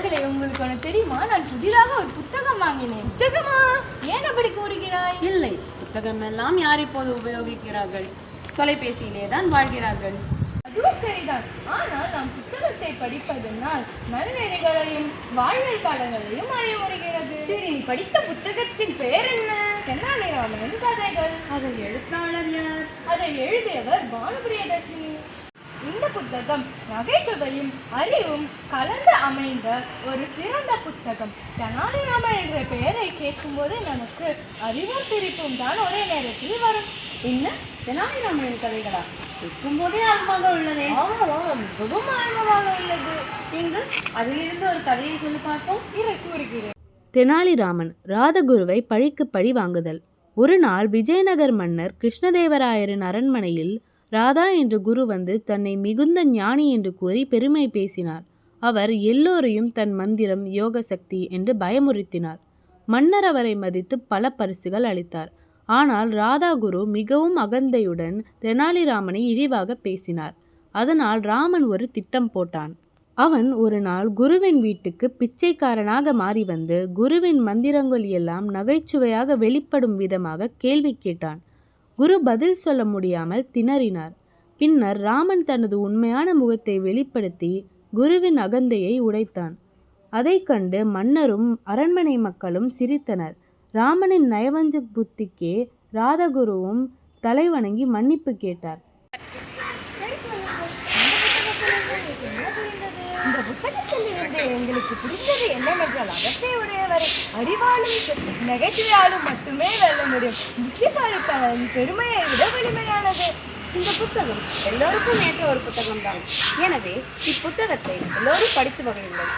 குழந்தைகளே உங்களுக்கு ஒன்று தெரியுமா? நான் புதிதாக ஒரு புத்தகம் வாங்கினேன். புத்தகமா ஏன் அப்படி கூறுகிறாய்? இல்லை புத்தகமெல்லாம் யார் இப்போது உபயோகிக்கிறார்கள்? தொலைபேசியிலே தான் வாழ்கிறார்கள். அதுவும் சரிதான். ஆனால் நாம் புத்தகத்தை படிப்பதனால் நல்நெறிகளையும் வாழ்வியல் பாடங்களையும் அறிய முடிகிறது. சரி நீ படித்த புத்தகத்தின் பெயர் என்ன? தென்னாலிராமனின் கதைகள். அதன் எழுத்தாளர் யார்? அதை எழுதியவர் பானுபிரியதர்ஷினி. புத்தகம் நகைச்சுவையும் அறிவும் கலந்து அமைந்த ஒரு சிறந்த புத்தகம். தெனாலிராமன் என்ற பெயரை கேட்கும்போது நமக்கு அறிவும் சிரிப்பும் தான் ஒரே நேரத்தில் வரும். என்ன? தெனாலிராமனின் கதைகளா? கேட்கும் போதே ஆர்வமாக உள்ளதே. ஆமாம் ஆமாம் மிகவும் ஆர்வமாக உள்ளது. எங்கு அதிலிருந்து ஒரு கதையை சொல்லி பார்ப்போம். கூறுகிறேன். தெனாலிராமன் ராதகுருவை பழிக்கு பழி வாங்குதல். ஒரு நாள் விஜயநகர் மன்னர் கிருஷ்ணதேவராயரின் அரண்மனையில் ராதா என்ற குரு வந்து தன்னை மிகுந்த ஞானி என்று கூறி பெருமை பேசினார். அவர் எல்லோரையும் தன் மந்திரம் யோக சக்தி என்று பயமுறுத்தினார். மன்னர் அவரை மதித்து பல பரிசுகள் அளித்தார். ஆனால் ராதா குரு மிகவும் அகந்தையுடன் தெனாலிராமனை இழிவாக பேசினார். அதனால் ராமன் ஒரு திட்டம் போட்டான். அவன் ஒரு நாள் குருவின் வீட்டுக்கு பிச்சைக்காரனாக மாறி வந்து குருவின் மந்திரங்கள் எல்லாம் நகைச்சுவையாக வெளிப்படும் விதமாக கேள்வி கேட்டான். குரு பதில் சொல்ல முடியாமல் திணறினார். பின்னர் ராமன் தனது உண்மையான முகத்தை வெளிப்படுத்தி குருவின் அகந்தையை உடைத்தான். அதைக் கண்டு மன்னரும் அரண்மனை மக்களும் சிரித்தனர். ராமனின் நயவஞ்ச புத்திக்கே ராதகுருவும் தலைவணங்கி மன்னிப்பு கேட்டார். இந்த புத்தகத்தில் எங்களுக்கு புரிந்தது என்னவென்றால் அகத்தை உடையவரை அறிவாலும் நகைச்சுவையாலும் மட்டுமே வெல்ல புத்திசாலித்தனம் பெருமையை விட வலிமையானது. இந்த புத்தகம் எல்லோருக்கும் ஏற்ற ஒரு புத்தகம்தான். எனவே இப்புத்தகத்தை எல்லோரும் படித்து மகிழுங்கள்.